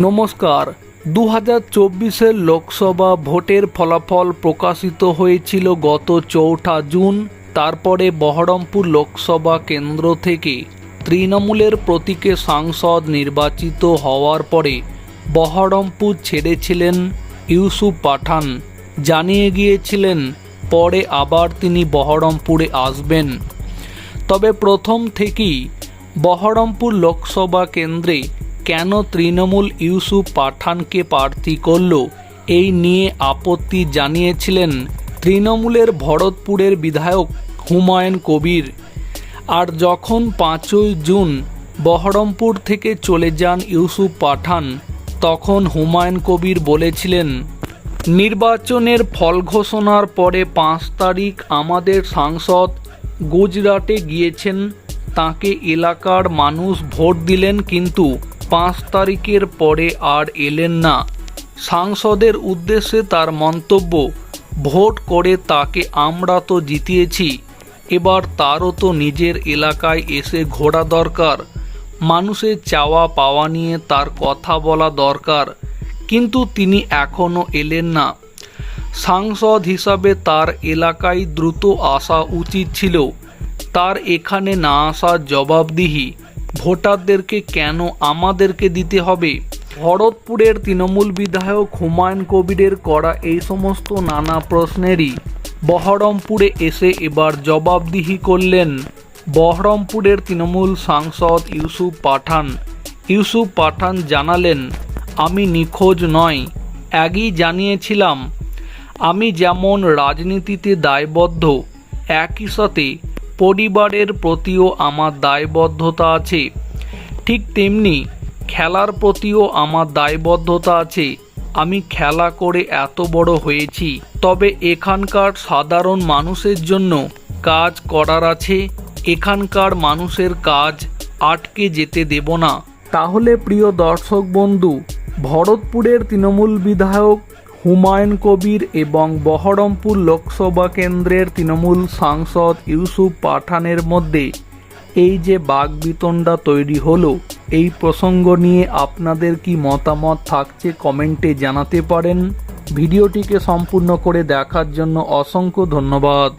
নমস্কার। দু হাজার চব্বিশের লোকসভা ভোটের ফলাফল প্রকাশিত হয়েছিল গত চৌঠা জুন, তারপরে বহরমপুর লোকসভা কেন্দ্র থেকে। তৃণমূলের প্রতীকে সাংসদ নির্বাচিত হওয়ার পরে বহরমপুর ছেড়েছিলেন ইউসুফ পাঠান। জানিয়ে গিয়েছিলেন, পরে আবার তিনি বহরমপুরে আসবেন। তবে প্রথম থেকেই বহরমপুর লোকসভা কেন্দ্রে কেন তৃণমূল ইউসুফ পাঠানকে প্রার্থী করল? এই নিয়ে আপত্তি জানিয়েছিলেন তৃণমূলের ভরতপুরের বিধায়ক হুমায়ুন কবির। আর যখন পাঁচই জুন বহরমপুর থেকে চলে যান ইউসুফ পাঠান, তখন হুমায়ুন কবির বলেছিলেন, নির্বাচনের ফল ঘোষণার পরে পাঁচ তারিখ আমাদের সাংসদ গুজরাটে গিয়েছেন, তাকে এলাকার মানুষ ভোট দিলেন কিন্তু পাঁচ তারিখের পরে আর এলেন না। সাংসদের উদ্দেশ্যে তার মন্তব্য, ভোট করে তাকে আমরা তো জিতিয়েছি, এবার তারও তো নিজের এলাকায় এসে ঘোরা দরকার। মানুষের চাওয়া পাওয়া নিয়ে তার কথা বলা দরকার, কিন্তু তিনি এখনও এলেন না। সাংসদ হিসাবে তার এলাকায় দ্রুত আসা উচিত ছিল। তার এখানে না আসার জবাবদিহি ভোটারদেরকে কেন আমাদেরকে দিতে হবে? ভরতপুরের তৃণমূল বিধায়ক হুমায়ুন কবিরের করা এই সমস্ত নানা প্রশ্নেরই বহরমপুরে এসে এবার জবাবদিহি করলেন বহরমপুরের তৃণমূল সাংসদ ইউসুফ পাঠান। ইউসুফ পাঠান জানালেন, আমি নিখোঁজ নয়। একই জানিয়েছিলাম, আমি যেমন রাজনীতিতে দায়বদ্ধ, একই সাথে পরিবারের প্রতিও আমার দায়বদ্ধতা আছে। ঠিক তেমনি খেলার প্রতিও আমার দায়বদ্ধতা আছে। আমি খেলা করে এত বড় হয়েছি। তবে এখানকার সাধারণ মানুষের জন্য কাজ করার আছে। এখানকার মানুষের কাজ আটকে যেতে দেব না। তাহলে প্রিয় দর্শক বন্ধু, ভরতপুরের তৃণমূল বিধায়ক হুমায়ুন কবির এবং বহরমপুর লোকসভা কেন্দ্রের তৃণমূল সাংসদ ইউসুফ পাঠানের মধ্যে এই যে বাগবিতণ্ডা তৈরি হলো, এই প্রসঙ্গ নিয়ে আপনাদের কি মতামত থাকছে কমেন্টে জানাতে পারেন। ভিডিওটিকে সম্পূর্ণ করে দেখার জন্য অসংখ্য ধন্যবাদ।